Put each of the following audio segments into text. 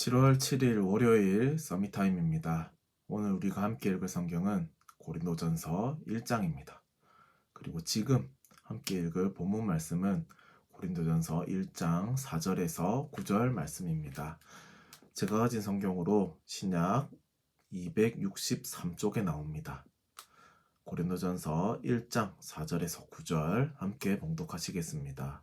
7월 7일 월요일 서밋타임입니다. 오늘 우리가 함께 읽을 성경은 고린도전서 1장입니다. 그리고 지금 함께 읽을 본문 말씀은 고린도전서 1장 4절에서 9절 말씀입니다. 제가 가진 성경으로 신약 263쪽에 나옵니다. 고린도전서 1장 4절에서 9절 함께 봉독하시겠습니다.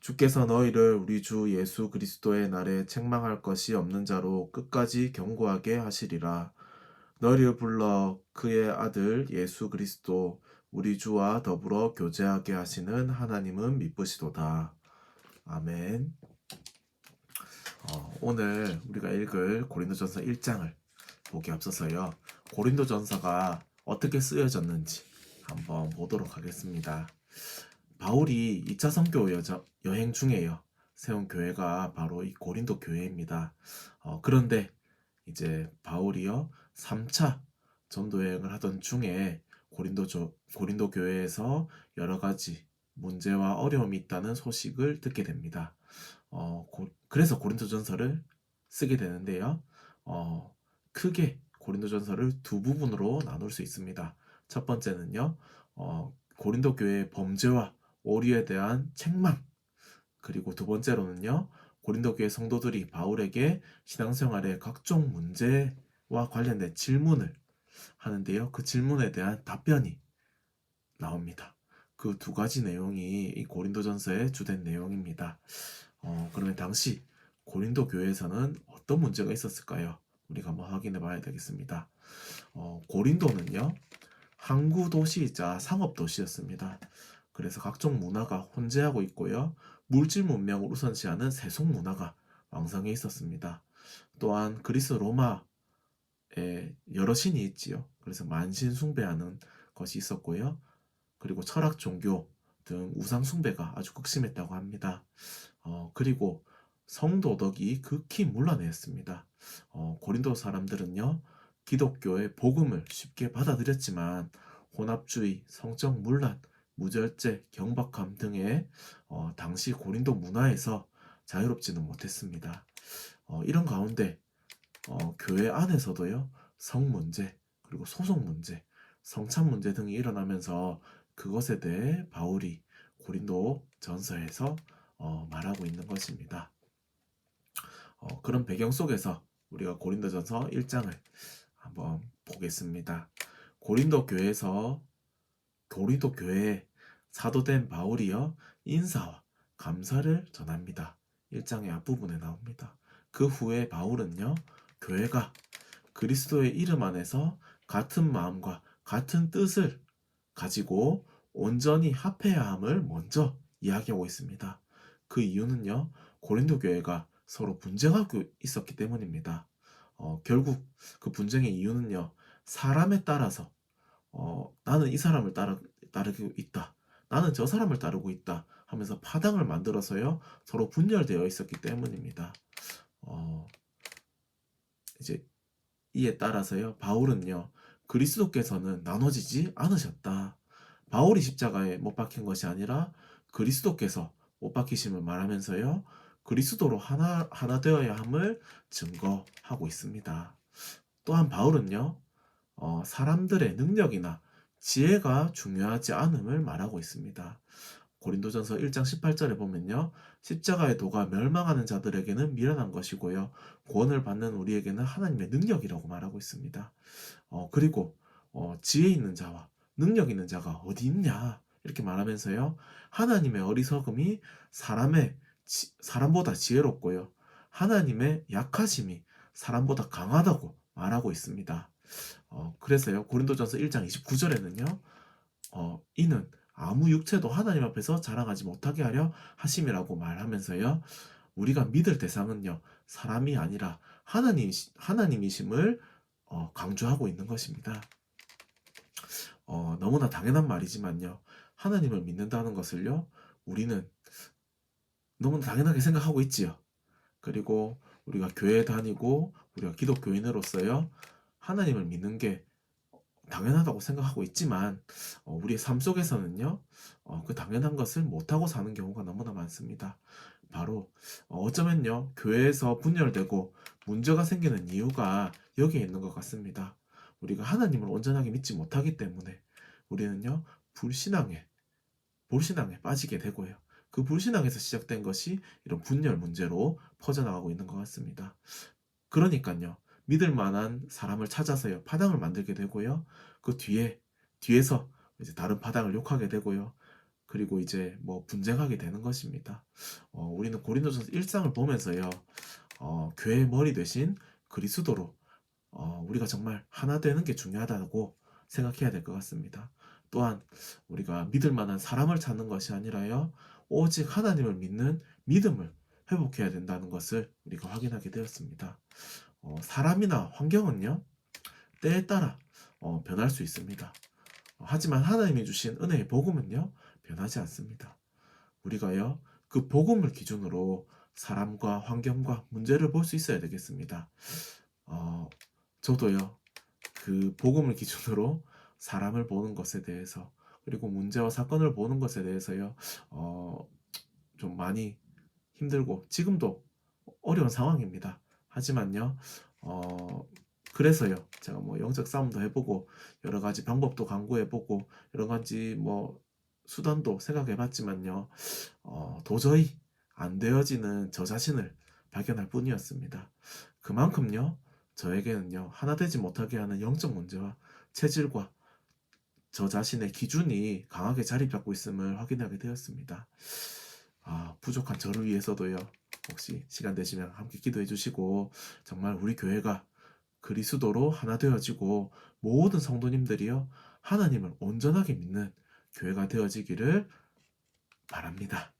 주께서 너희를 우리 주 예수 그리스도의 날에 책망할 것이 없는 자로 끝까지 경고하게 하시리라. 너희를 불러 그의 아들 예수 그리스도 우리 주와 더불어 교제하게 하시는 하나님은 미쁘시도다. 아멘. 어, 오늘 우리가 읽을 고린도전서 1장을 보기 앞서서요. 고린도전서가 어떻게 쓰여졌는지 한번 보도록 하겠습니다. 바울이 2차 선교 여정, 여행 중에요. 세운 교회가 바로 이 고린도 교회입니다. 어, 그런데 이제 바울이요 3차 전도 여행을 하던 중에 고린도 조, 고린도 교회에서 여러 가지 문제와 어려움이 있다는 소식을 듣게 됩니다. 어, 고, 그래서 고린도전서를 쓰게 되는데요. 어, 크게 고린도전서를 두 부분으로 나눌 수 있습니다. 첫 번째는요. 어, 고린도 교회의 범죄와 오류에 대한 책망. 그리고 두 번째로는요 고린도 교회 성도들이 바울에게 신앙생활의 각종 문제와 관련된 질문을 하는데요 그 질문에 대한 답변이 나옵니다. 그 두 가지 내용이 이 고린도전서의 주된 내용입니다. 어, 그러면 당시 고린도 교회에서는 어떤 문제가 있었을까요? 우리가 한번 확인해 봐야 되겠습니다. 어, 고린도는요 항구 도시이자 상업 도시였습니다. 그래서 각종 문화가 혼재하고 있고요. 물질 문명을 우선시하는 세속 문화가 왕성해 있었습니다. 또한 그리스 로마에 여러 신이 있지요. 그래서 만신 숭배하는 것이 있었고요. 그리고 철학 종교 등 우상 숭배가 아주 극심했다고 합니다. 어, 그리고 성도덕이 극히 문란했습니다. 어, 고린도 사람들은요, 기독교의 복음을 쉽게 받아들였지만 혼합주의, 성적 문란, 무절제, 경박함 등의 어, 당시 고린도 문화에서 자유롭지는 못했습니다. 어, 이런 가운데 어, 교회 안에서도요 성 문제 그리고 소송 문제, 성찬 문제 등이 일어나면서 그것에 대해 바울이 고린도 전서에서 어, 말하고 있는 것입니다. 어, 그런 배경 속에서 우리가 고린도전서 1장을 한번 보겠습니다. 고린도 교회에서 고린도 교회에 사도된 바울이요 인사와 감사를 전합니다. 1장의 앞부분에 나옵니다. 그 후에 바울은요 교회가 그리스도의 이름 안에서 같은 마음과 같은 뜻을 가지고 온전히 합해야 함을 먼저 이야기하고 있습니다. 그 이유는요 고린도 교회가 서로 분쟁하고 있었기 때문입니다. 어, 결국 그 분쟁의 이유는요 사람에 따라서 어, 나는 이 사람을 따르, 따르고 있다. 나는 저 사람을 따르고 있다. 하면서 파당을 만들어서요 서로 분열되어 있었기 때문입니다. 어, 이제 이에 따라서요 바울은요 그리스도께서는 나눠지지 않으셨다. 바울이 십자가에 못 박힌 것이 아니라 그리스도께서 못 박히심을 말하면서요 그리스도로 하나, 하나 되어야 함을 증거하고 있습니다. 또한 바울은요, 어, 사람들의 능력이나 지혜가 중요하지 않음을 말하고 있습니다. 고린도전서 1장 18절에 보면요. 십자가의 도가 멸망하는 자들에게는 미련한 것이고요. 구원을 받는 우리에게는 하나님의 능력이라고 말하고 있습니다. 어, 그리고 어, 지혜 있는 자와 능력 있는 자가 어디 있냐 이렇게 말하면서요. 하나님의 어리석음이 사람의 지, 사람보다 지혜롭고요. 하나님의 약하심이 사람보다 강하다고 말하고 있습니다. 어, 그래서요. 고린도전서 1장 29절에는요. 어, 이는 아무 육체도 하나님 앞에서 자랑하지 못하게 하려 하심이라고 말하면서요. 우리가 믿을 대상은요. 사람이 아니라 하나님 하나님이심을 어, 강조하고 있는 것입니다. 어, 너무나 당연한 말이지만요. 하나님을 믿는다는 것을요. 우리는 너무나 당연하게 생각하고 있지요. 그리고 우리가 교회 다니고 우리가 기독교인으로서요. 하나님을 믿는 게 당연하다고 생각하고 있지만 어, 우리의 삶 속에서는요. 어, 그 당연한 것을 못하고 사는 경우가 너무나 많습니다. 바로 어, 어쩌면요. 교회에서 분열되고 문제가 생기는 이유가 여기에 있는 것 같습니다. 우리가 하나님을 온전하게 믿지 못하기 때문에 우리는요. 불신앙에 불신앙에 빠지게 되고요. 그 불신앙에서 시작된 것이 이런 분열 문제로 퍼져나가고 있는 것 같습니다. 그러니까요. 믿을 만한 사람을 찾아서요. 파당을 만들게 되고요. 그 뒤에 뒤에서 이제 다른 파당을 욕하게 되고요. 그리고 이제 뭐 분쟁하게 되는 것입니다. 어, 우리는 고린도전서 1장을 보면서요. 어, 교회의 머리 대신 그리스도로 어, 우리가 정말 하나 되는 게 중요하다고 생각해야 될 것 같습니다. 또한 우리가 믿을 만한 사람을 찾는 것이 아니라요. 오직 하나님을 믿는 믿음을 회복해야 된다는 것을 우리가 확인하게 되었습니다. 어, 사람이나 환경은요, 때에 따라 어, 변할 수 있습니다. 어, 하지만 하나님이 주신 은혜의 복음은요, 변하지 않습니다. 우리가요, 그 복음을 기준으로 사람과 환경과 문제를 볼 수 있어야 되겠습니다. 어, 저도요, 그 복음을 기준으로 사람을 보는 것에 대해서 그리고 문제와 사건을 보는 것에 대해서요, 어, 좀 많이 힘들고 지금도 어려운 상황입니다. 하지만요, 어, 그래서요, 제가 뭐 영적 싸움도 해보고 여러 가지 방법도 강구해보고 여러 가지 뭐 수단도 생각해봤지만요, 어, 도저히 안 되어지는 저 자신을 발견할 뿐이었습니다. 그만큼요, 저에게는요, 하나 되지 못하게 하는 영적 문제와 체질과 저 자신의 기준이 강하게 자리 잡고 있음을 확인하게 되었습니다. 아, 부족한 저를 위해서도요. 혹시 시간 되시면 함께 기도해 주시고 정말 우리 교회가 그리스도로 하나 되어지고 모든 성도님들이요. 하나님을 온전하게 믿는 교회가 되어지기를 바랍니다.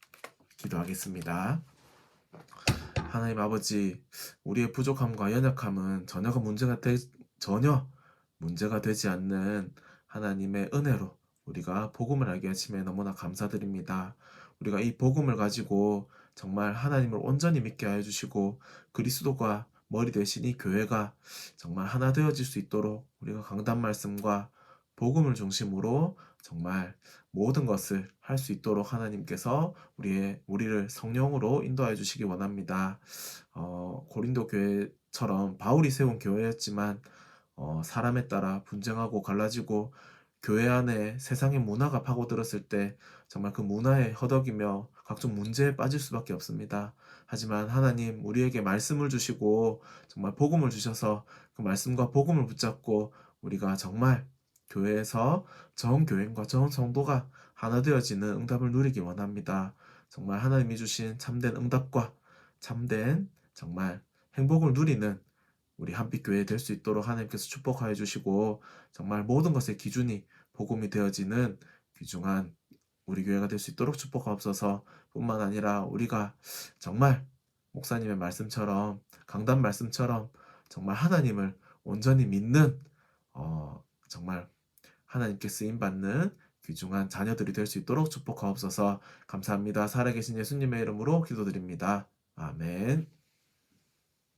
기도하겠습니다. 하나님 아버지, 우리의 부족함과 연약함은 전혀가 문제가 되, 전혀 문제가 되지 않는 하나님의 은혜로 우리가 복음을 알게 하심에 너무나 감사드립니다. 우리가 이 복음을 가지고 정말 하나님을 온전히 믿게 하여 주시고 그리스도가 머리 대신 이 교회가 정말 하나 되어질 수 있도록 우리가 강단 말씀과 복음을 중심으로 정말 모든 것을 할 수 있도록 하나님께서 우리의 우리를 성령으로 인도해 주시기 원합니다. 어, 고린도 교회처럼 바울이 세운 교회였지만 어, 사람에 따라 분쟁하고 갈라지고 교회 안에 세상의 문화가 파고들었을 때 정말 그 문화에 허덕이며 각종 문제에 빠질 수밖에 없습니다. 하지만 하나님 우리에게 말씀을 주시고 정말 복음을 주셔서 그 말씀과 복음을 붙잡고 우리가 정말 교회에서 정 교인과 정 성도가 하나 되어지는 응답을 누리기 원합니다. 정말 하나님이 주신 참된 응답과 참된 정말 행복을 누리는 우리 한빛교회 될 수 있도록 하나님께서 축복하여 주시고 정말 모든 것의 기준이 복음이 되어지는 귀중한 우리 교회가 될 수 있도록 축복하옵소서 뿐만 아니라 우리가 정말 목사님의 말씀처럼 강단 말씀처럼 정말 하나님을 온전히 믿는 어, 정말 하나님께 쓰임 받는 귀중한 자녀들이 될 수 있도록 축복하옵소서 감사합니다. 살아계신 예수님의 이름으로 기도드립니다. 아멘.